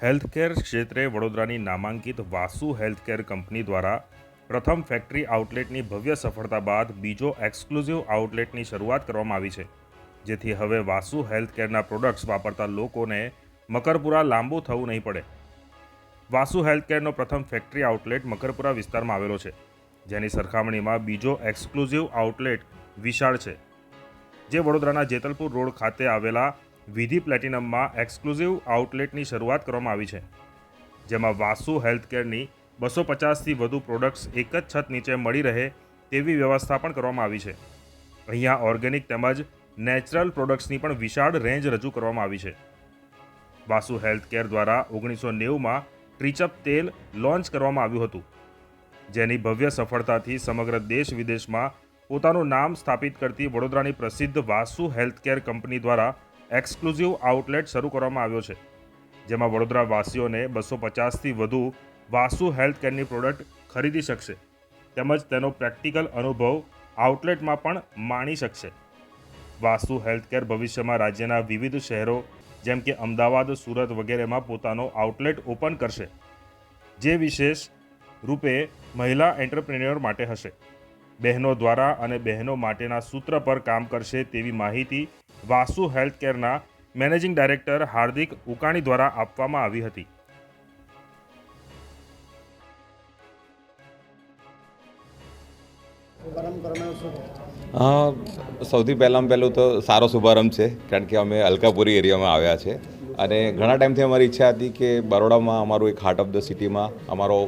Healthcare ક્ષેત્રે વડોદરાની નામાંકિત વાસુ હેલ્થકેર કંપની દ્વારા પ્રથમ ફેક્ટરી આઉટલેટની ભવ્ય સફળતા બાદ બીજો એક્સક્લુઝિવ આઉટલેટની શરૂઆત કરવામાં આવી છે. જેથી હવે વાસુ હેલ્થકેરના પ્રોડક્ટ્સ વાપરતા લોકોને મકરપુરા લાંબુ થવું નહીં પડે. વાસુ હેલ્થકેરનો પ્રથમ ફેક્ટરી આઉટલેટ મકરપુરા વિસ્તારમાં આવેલો છે, જેની સરખામણીમાં બીજો એક્સક્લુઝિવ આઉટલેટ વિશાળ છે. જે વડોદરાના જેતલપુર રોડ ખાતે આવેલા વિધિ પ્લેટિનમમાં એક્સક્લુઝિવ આઉટલેટની શરૂઆત કરવામાં આવી છે, જેમાં વાસુ હેલ્થકેરની બસો પચાસથી વધુ પ્રોડક્ટ્સ એક જ છત નીચે મળી રહે તેવી વ્યવસ્થા પણ કરવામાં આવી છે. અહીંયા ઓર્ગેનિક તેમજ નેચરલ પ્રોડક્ટ્સની પણ વિશાળ રેન્જ રજૂ કરવામાં આવી છે. વાસુ હેલ્થકેર દ્વારા ઓગણીસો નેવુંમાં ટ્રીચઅપ તેલ લોન્ચ કરવામાં આવ્યું હતું, જેની ભવ્ય સફળતાથી સમગ્ર દેશ વિદેશમાં પોતાનું નામ સ્થાપિત કરતી વડોદરાની પ્રસિદ્ધ વાસુ હેલ્થકેર કંપની દ્વારા એક્સક્લુઝિવ આઉટલેટ શરૂ કરવામાં આવ્યો છે, જેમાં વડોદરા વાસીઓને બસો પચાસથી વધુ વાસુ હેલ્થકેરની પ્રોડક્ટ ખરીદી શકશે તેમજ તેનો પ્રેક્ટિકલ અનુભવ આઉટલેટમાં પણ માણી શકશે. વાસુ હેલ્થકેર ભવિષ્યમાં રાજ્યના વિવિધ શહેરો, જેમ કે અમદાવાદ, સુરત વગેરેમાં પોતાનો આઉટલેટ ઓપન કરશે, જે વિશેષ રૂપે મહિલા એન્ટરપ્રેન્યોર માટે હશે. બહેનો દ્વારા અને બહેનો માટેના સૂત્ર પર કામ કરશે તેવી માહિતી વાસુ હેલ્થકેરના મેનેજિંગ ડાયરેક્ટર હાર્દિક ઉકાણી દ્વારા આપવામાં આવી હતી. સૌથી પહેલાં પહેલું તો સારો શુભારંભ છે, કારણ કે અમે અલકાપુરી એરિયામાં આવ્યા છે. અને ઘણા ટાઈમથી અમારી ઈચ્છા હતી કે બરોડામાં અમારું એક હાર્ટ ઓફ ધ સિટીમાં અમારો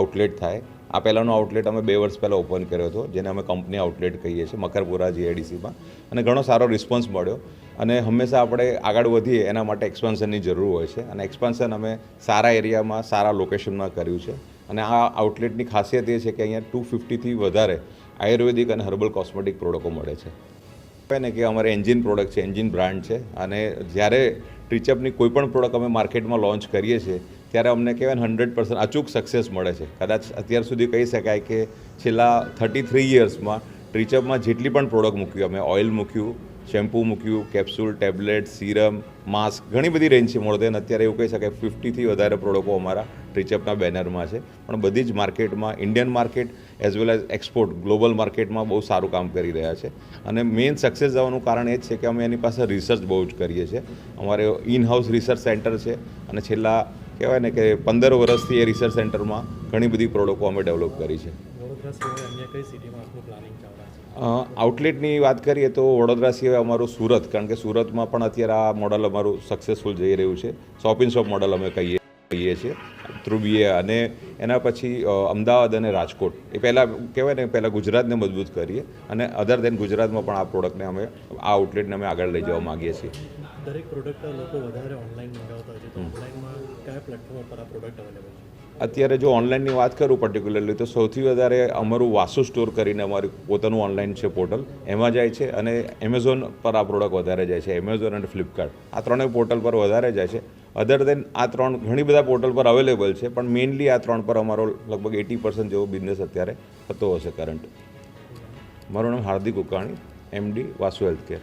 આઉટલેટ થાય. આ પહેલાંનો આઉટલેટ અમે બે વર્ષ પહેલાં ઓપન કર્યો હતો, જેને અમે કંપની આઉટલેટ કહીએ છીએ, મકરપુરા જીઆઈડીસીમાં અને ઘણો સારો રિસ્પોન્સ મળ્યો. અને હંમેશા આપણે આગળ વધીએ, એના માટે એક્સપાન્શનની જરૂર હોય છે. અને એક્સપાન્શન અમે સારા એરિયામાં, સારા લોકેશનમાં કર્યું છે. અને આ આઉટલેટની ખાસિયત એ છે કે અહીંયા ટુ ફિફ્ટીથી વધારે આયુર્વેદિક અને હર્બલ કોસ્મેટિક પ્રોડક્ટો મળે છે. ને કે અમારે એન્જિન પ્રોડક્ટ છે એન્જિન બ્રાન્ડ છે. અને જ્યારે ટ્રીચઅપની કોઈપણ પ્રોડક્ટ અમે માર્કેટમાં લોન્ચ કરીએ છીએ ત્યારે અમને કહેવાય ને હંડ્રેડ પર્સન્ટ અચૂક સક્સેસ મળે છે. કદાચ અત્યાર સુધી કહી શકાય કે છેલ્લા થર્ટી થ્રી યર્સમાં ટ્રીચઅપમાં જેટલી પણ પ્રોડક્ટ મૂક્યું, અમે ઓઇલ મૂક્યું શેમ્પૂ મૂક્યું કેપ્સ્યુલ ટેબ્લેટ સિરમ માસ્ક ઘણી બધી રેન્જ છે મોર દેન અત્યારે એવું કહી શકાય ફિફ્ટીથી વધારે પ્રોડક્ટો અમારા ટ્રીચઅપના બેનરમાં છે. પણ બધી જ માર્કેટમાં Indian market as well as export global માર્કેટમાં બહુ સારું કામ કરી રહ્યા છે. અને મેઇન સક્સેસ જવાનું કારણ એ જ છે કે અમે એની પાસે રિસર્ચ બહુ જ કરીએ છીએ. અમારે ઇન હાઉસ રિસર્ચ સેન્ટર છે. અને છેલ્લા કહેવાય ને કે પંદર વર્ષથી એ રિસર્ચ સેન્ટરમાં ઘણી બધી પ્રોડક્ટો અમે ડેવલપ કરી છે. આઉટલેટની વાત કરીએ તો વડોદરા સિવાય અમારું સુરત કારણ કે સુરતમાં પણ અત્યારે આ મોડલ અમારું સક્સેસફુલ જઈ રહ્યું છે. શોપ ઇન શોપ મોડલ અમે કહીએ કહીએ છીએ થ્રુ બીએ અને એના પછી અમદાવાદ અને રાજકોટ. એ પહેલાં કહેવાય ને પહેલાં ગુજરાતને મજબૂત કરીએ અને અધર દેન ગુજરાતમાં પણ આ પ્રોડક્ટને અમે આ આઉટલેટને અમે આગળ લઈ જવા માગીએ છીએ. દરેક પ્રોડક્ટ લોકો વધારે ઓનલાઈન મંગાવતા હોય છે. તો ઓનલાઈનમાં અત્યારે જો ઓનલાઈનની વાત કરું પર્ટિક્યુલરલી તો સૌથી વધારે અમારું વાસુ સ્ટોર કરીને અમારું પોતાનું ઓનલાઈન છે પોર્ટલ એમાં જાય છે અને એમેઝોન પર આ પ્રોડક્ટ વધારે જાય છે. એમેઝોન અને ફ્લિપકાર્ટ આ ત્રણેય પોર્ટલ પર વધારે જાય છે. અધર દેન આ ત્રણ ઘણી બધા પોર્ટલ પર અવેલેબલ છે, પણ મેઇનલી આ ત્રણ પર અમારો લગભગ એટી પર્સન્ટ જેવો બિઝનેસ અત્યારે થતો હશે કરંટ મારું નામ Hardik Ukani MD Vasu healthcare